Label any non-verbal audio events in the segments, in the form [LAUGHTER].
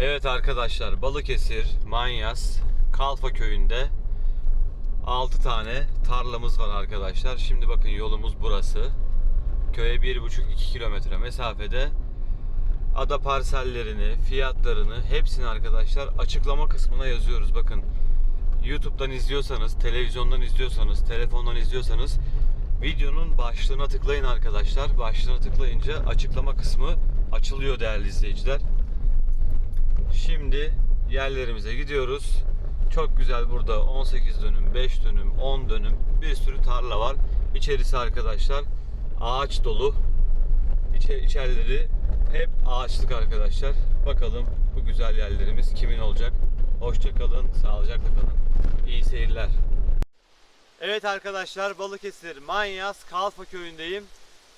Evet arkadaşlar Balıkesir, Manyas, Kalfa köyünde 6 tane tarlamız var arkadaşlar. Şimdi bakın yolumuz burası. Köye 1,5-2 kilometre mesafede ada parsellerini, fiyatlarını hepsini arkadaşlar açıklama kısmına yazıyoruz. Bakın YouTube'dan izliyorsanız, televizyondan izliyorsanız, telefondan izliyorsanız videonun başlığına tıklayın arkadaşlar. Başlığına tıklayınca açıklama kısmı açılıyor değerli izleyiciler. Şimdi yerlerimize gidiyoruz. Çok güzel burada 18 dönüm, 5 dönüm, 10 dönüm bir sürü tarla var. İçerisi arkadaşlar ağaç dolu. İçe, içerileri hep ağaçlık arkadaşlar. Bakalım bu güzel yerlerimiz kimin olacak? Hoşça kalın, sağlıcakla kalın. İyi seyirler. Evet arkadaşlar Balıkesir Manyas Kalfa köyündeyim.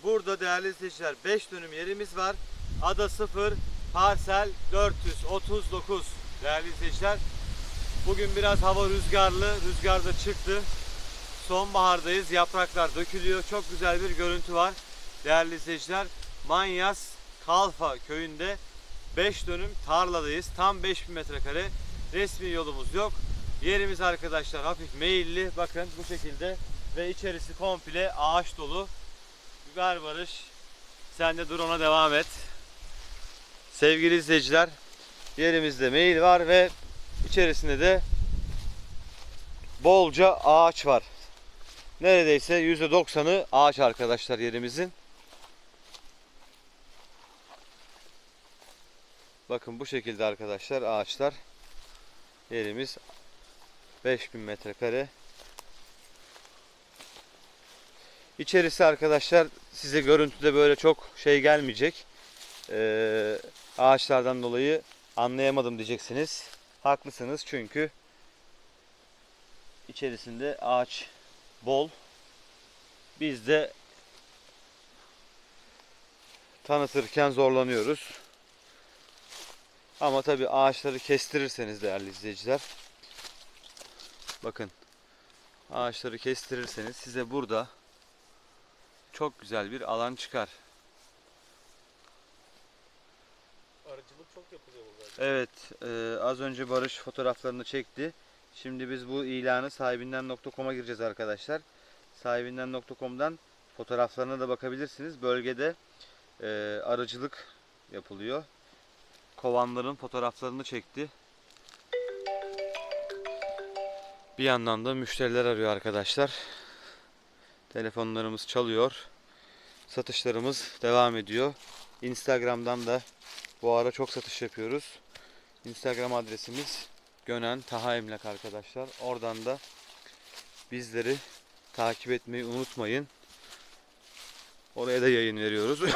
Burada değerli izleyiciler 5 dönüm yerimiz var. Ada 0, parsel 439 değerli izleyiciler. Bugün biraz hava rüzgarlı, rüzgar da çıktı. Sonbahardayız, yapraklar dökülüyor. Çok güzel bir görüntü var. Değerli izleyiciler, Manyas Kalfa köyünde 5 dönüm tarladayız. Tam 5000 metrekare. Resmi yolumuz yok. Yerimiz arkadaşlar hafif meyilli. Bakın bu şekilde ve içerisi komple ağaç dolu. Ver Barış. Sen de drone'a devam et. Sevgili izleyiciler, yerimizde meyil var ve içerisinde de bolca ağaç var. Neredeyse %90'ı ağaç arkadaşlar yerimizin. Bakın bu şekilde arkadaşlar ağaçlar. Yerimiz 5000 metrekare. İçerisi arkadaşlar size görüntüde böyle çok şey gelmeyecek. Ee, ağaçlardan dolayı anlayamadım diyeceksiniz. Haklısınız çünkü içerisinde ağaç bol. Biz de tanıtırken zorlanıyoruz. Ama tabi ağaçları kestirirseniz değerli izleyiciler. Bakın ağaçları kestirirseniz size burada çok güzel bir alan çıkar. Arıcılık çok yapılıyor burada. Evet, e, az önce Barış fotoğraflarını çekti. Şimdi biz bu ilanı sahibinden.com'a gireceğiz arkadaşlar. Sahibinden.com'dan fotoğraflarına da bakabilirsiniz. Bölgede e, arıcılık yapılıyor. Kovanların fotoğraflarını çekti. Bir yandan da müşteriler arıyor arkadaşlar. Telefonlarımız çalıyor. Satışlarımız devam ediyor. Instagram'dan da bu ara çok satış yapıyoruz. Instagram adresimiz Gönen Taha Emlak arkadaşlar. Oradan da bizleri takip etmeyi unutmayın. Oraya da yayın veriyoruz. [COUGHS]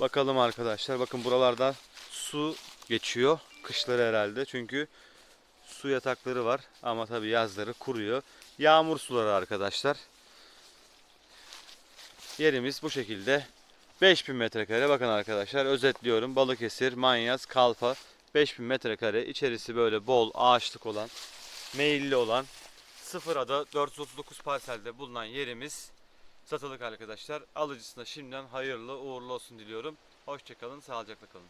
Bakalım arkadaşlar. Bakın buralarda su geçiyor. Kışları herhalde. Çünkü su yatakları var. Ama tabii yazları kuruyor. Yağmur suları arkadaşlar. Yerimiz bu şekilde. 5000 metrekare. Bakın arkadaşlar özetliyorum. Balıkesir, Manyas, Kalfa 5000 metrekare. İçerisi böyle bol ağaçlık olan meyilli olan sıfır ada 439 parselde bulunan yerimiz. Satılık arkadaşlar. Alıcısına şimdiden hayırlı uğurlu olsun diliyorum. Hoşçakalın sağlıcakla kalın